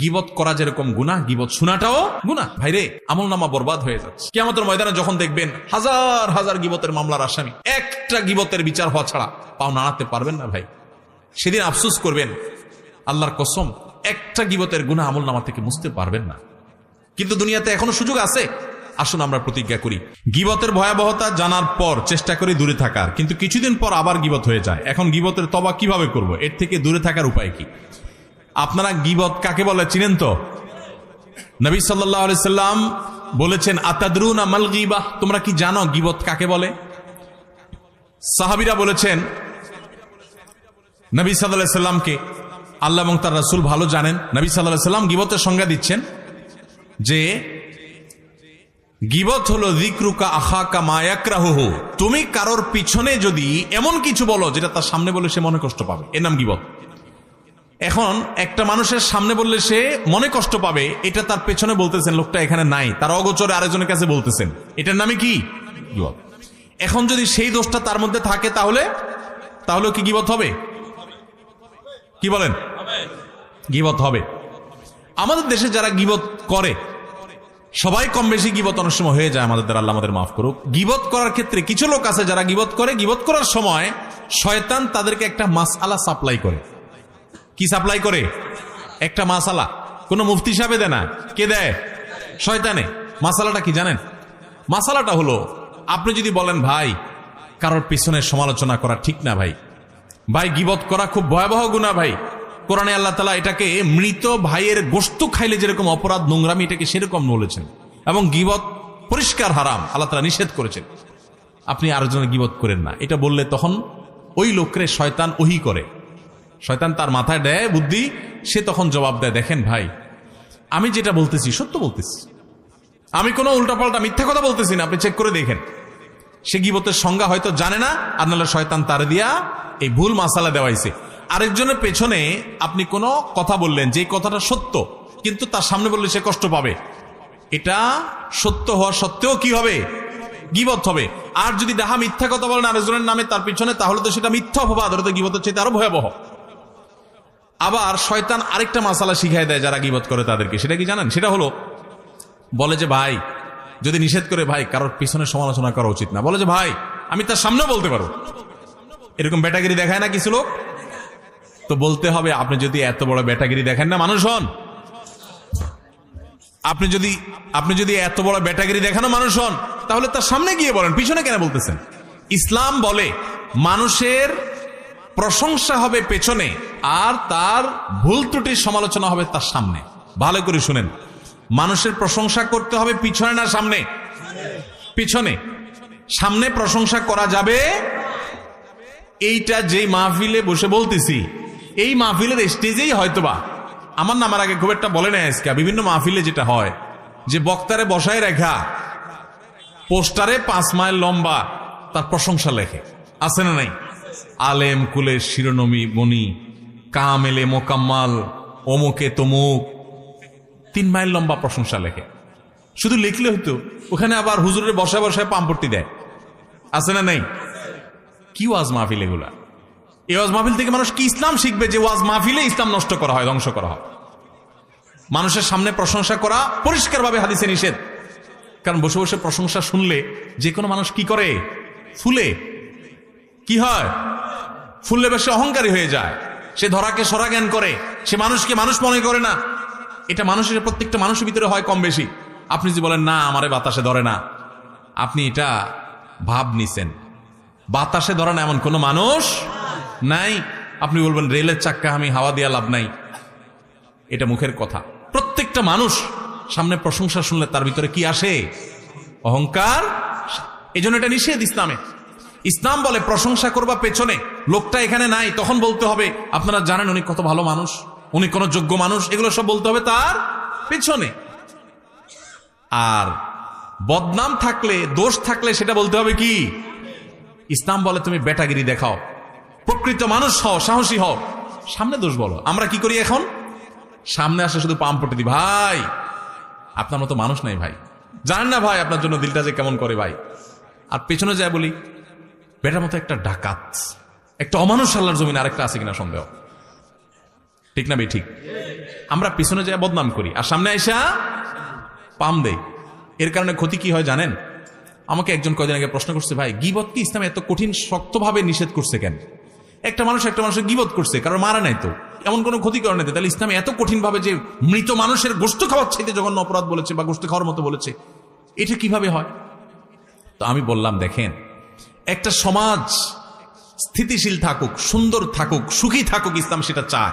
গিবত করা যেরকম গুণা গিবত শোনাটাও গুণা ভাইরে, আমল নামা বরবাদ হয়ে যাচ্ছে। কেমতের ময়দানে যখন দেখবেন হাজার হাজার গিবতের মামলার আসামি, একটা গিবতের বিচার হওয়া ছাড়া পাও নাড়াতে পারবেন না ভাই। সেদিন আফসুস করবেন, আল্লাহর কসম, একটা গিবতের গুণা আমল নামা থেকে মুছতে পারবেন না। কিন্তু দুনিয়াতে এখনও সুযোগ আছে। আসুন আমরা প্রতিজ্ঞা করি, গিবতের ভয়াবহতা জানার পর চেষ্টা করি দূরে থাকার। কিন্তু কিছুদিন পর আবার গিবত হয়ে যায়। এখন গিবতের তবা কীভাবে করব? এর থেকে দূরে থাকার উপায় কি? আপনারা গিবত কাকে বলে চিনেন তো? নবী সাল্লাম বলেছেন, আতাদরুন আমাল গিবাহ তোমরা কি জানো গিবত কাকে বলে? সাহাবিরা বলেছেন, নবী সাল্লাহ সাল্লামকে আল্লাহ এবং তার রাসুল ভালো জানেন। নবী সাল্লাহ সাল্লাম গিবতের সংজ্ঞা দিচ্ছেন যে, গিবত হলো দিকরুকা আহাকা মায়াকরাহু তুমি কারোর পিছনে যদি এমন কিছু বলো যেটা তার সামনে বলে সে মনে কষ্ট পাবে। এর নাম গিবত। এখন একটা মানুষের সামনে বললে সে মনে কষ্ট পাবে, এটা তার পেছনে বলতেছেন, লোকটা এখানে নাই, তার অগোচরে আরেকজনের কাছে বলতেছেন। এটার নামে কি? এখন যদি সেই দোষটা তার মধ্যে থাকে তাহলে তাহলে কি গিবত হবে? কি বলেন? গিবত হবে। আমাদের দেশে যারা গিবত করে, সবাই কম বেশি গিবত অনেক সময় হয়ে যায় আমাদের আল্লাহ আমাদের মাফ করুক। গিবত করার ক্ষেত্রে কিছু লোক আছে যারা গিবত করে, গিবত করার সময় শয়তান তাদেরকে একটা মাস আলা সাপ্লাই করে। কি সাপ্লাই করে? একটা মাসালা। কোন মুফতি সাহেবে দেয় না। কে দেয়? শয়তানে। মাসালাটা কি জানেন? মাসালাটা হলো, আপনি যদি বলেন, ভাই, কারোর পিছনে সমালোচনা করা ঠিক না ভাই। ভাই, গিবত করা খুব ভয়াবহ গুণা ভাই। কোরআনে আল্লাহ তালা এটাকে মৃত ভাইয়ের গোস্ত খাইলে যেরকম অপরাধ, নোংরামি, এটাকে সেরকম বলেছেন। এবং গিবত পরিষ্কার হারাম, আল্লাহ তালা নিষেধ করেছেন। আপনি আরেকজনের গিবত করেন না। এটা বললে তখন ওই লোকরে শয়তান ওহি করে। শয়তান তার মাথায় দেয় বুদ্ধি, সে তখন জবাব দেয়, দেখেন ভাই, আমি যেটা বলতেছি সত্য বলতেছি। আমি কোনো উল্টাপাল্টা মিথ্যা কথা বলতেছি না, আপনি চেক করে দেখেন। সে গিবতের সংজ্ঞা হয়তো জানে না নাহলে শয়তান তার দিয়া এই ভুল মাসালা দেওয়াইছে। আরেকজনের পেছনে আপনি কোনো কথা বললেন যে কথাটা সত্য, কিন্তু তার সামনে বললে সে কষ্ট পাবে। এটা সত্য হওয়া সত্ত্বেও কি হবে? গিবত হবে। আর যদি ডাহা মিথ্যা কথা বলেন আরেকজনের নামে তার পিছনে, তাহলে তো সেটা মিথ্যা অপবাদ, ওটা তো গিবতের চেয়ে আরও ভয়াবহ। আবার শয়তান আরেকটা মাসালা শিখাই দেয় যারা গিবত করে তাদেরকে। সেটা কি জানেন? সেটা হলো, বলে যে, ভাই, যদি নিষেধ করে, ভাই, কারোর পিছনে সমালোচনা করা উচিত না। বলে যে, ভাই, আমি তার সামনেও বলতে পারো এরকম বেটাগিরি দেখায় না কিছু লোক? তো বলতে হবে, আপনি যদি এত বড় বেটাগিরি দেখেন না, মানুষ হন। আপনি যদি আপনি যদি এত বড় বেটাগিরি দেখানো মানুষ হন, তাহলে তার সামনে গিয়ে বলেন, পিছনে কেন বলতেছেন? ইসলাম বলে, মানুষের প্রশংসা হবে পেছনে আর তার ভুল ত্রুটির সমালোচনা হবে তার সামনে। ভালো করে শুনেন। মানুষের প্রশংসা করতে হবে পিছনে না সামনে? পিছনে। সামনে প্রশংসা করা যাবে? এইটা যেই মাহফিলে বসে বলতেছি, এই মাহফিলের স্টেজেই হয়তোবা। আমার নামার আগে খুব একটা বলে নেয় আজকে। বিভিন্ন মাহফিলে যেটা হয়, যে বক্তারে বসায় রেখা, পোস্টারে পাঁচ মাইল লম্বা তার প্রশংসা লেখে। আছে না নাই? আলেম কুলের শিরোনমি মনি কামেলে মোকাম্মাল, অমুকে তমুক। তিন মাইল লম্বা প্রশংসা লেখে। শুধু লিখলে হতো, ওখানে আবার হুজুরের বসায় বসায় পাম্পটি দেয়। আছে না নাই? কি ওয়াজ মাহফিল এগুলা? এই ওয়াজ মাহফিল থেকে মানুষ কি ইসলাম শিখবে যে ওয়াজ মাহফিলে ইসলাম নষ্ট করা হয়, ধ্বংস করা হয়? মানুষের সামনে প্রশংসা করা পরিষ্কারভাবে হাদিসে নিষেধ। কারণ বসে বসে প্রশংসা শুনলে যে কোনো মানুষ কি করে? ফুলে। কি হয়? ফুললে বেশি অহংকারী হয়ে যায়। সে ধরাকে সরা জ্ঞান করে, সে মানুষকে মানুষ মনে করে না। এটা মানুষের, প্রত্যেকটা মানুষের ভিতরে হয় কম বেশি। আপনি যদি বলেন, না, আমারে বাতাসে ধরে না। আপনি এটা ভাব নিছেন। বাতাসে ধরে না এমন কোনো মানুষ নাই। আপনি বলবেন, রেলের চাক্কা, আমি হাওয়া দিয়া লাভ নাই। এটা মুখের কথা। প্রত্যেকটা মানুষ সামনে প্রশংসা শুনলে তার ভিতরে কি আসে? অহংকার। এই জন্য এটা নিষেধ ইসলামে। ইসলাম বলে, প্রশংসা করবা পেছনে। লোকটা এখানে নাই, তখন বলতে হবে, আপনারা জানেন উনি কত ভালো মানুষ? উনি কোন যোগ্য মানুষ? এগুলো সব বলতে হবে তার পেছনে। আর বদনাম থাকলে, দোষ থাকলে সেটা বলতে হবে কি? ইসলাম বলে, তুমি বেটাগিরি দেখাও। প্রকৃত মানুষ হও, সাহসী হও। সামনে দোষ বলো। আমরা কি করি এখন? সামনে আসে শুধু পাম পটে দিই ভাই, আপনার মতো মানুষ নাই ভাই। জানেন না ভাই, আপনার জন্য দিলটা যে কেমন করে ভাই। আর পেছনে যায় বলি বেটার মতো একটা ডাকাত, একটা অমানুষ আল্লাহর জমিন আরেকটা আছে কিনা সন্দেহ। ঠিক না ভাই? ঠিক। আমরা পিছনে যায় বদনাম করি। আর সামনে আইসা পাম দেই। এর কারণে ক্ষতি কি হয় জানেন? আমাকে একজন কয়দিন আগে প্রশ্ন করছে, ভাই, গিবত কি ইসলামে এত কঠিন, শক্তভাবে নিষেধ করছে কেন? একটা মানুষ একটা মানুষের গিবত করছে কারণ মারা নাই তো। এমন কোনো ক্ষতি করে নাই। তাহলে ইসলামে এত কঠিন ভাবে যে মৃত মানুষের গোস্ত খাওয়ার চাইতে জঘন্য অপরাধ বলেছে বা গোস্ত খাওয়ার মতো বলেছে, এটা কীভাবে হয়? তো আমি বললাম, দেখেন একটা সমাজ স্থিতিশীল থাকুক, সুন্দর থাকুক, সুখী থাকুক ইসলাম সেটা চায়।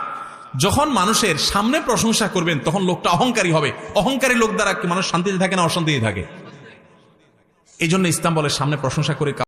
যখন মানুষের সামনে প্রশংসা করবেন, তখন লোকটা অহংকারী হবে। অহংকারী লোক দ্বারা মানুষ শান্তিতে থাকে না অশান্তিতে থাকে? এই জন্য ইসলাম বলে সামনে প্রশংসা করে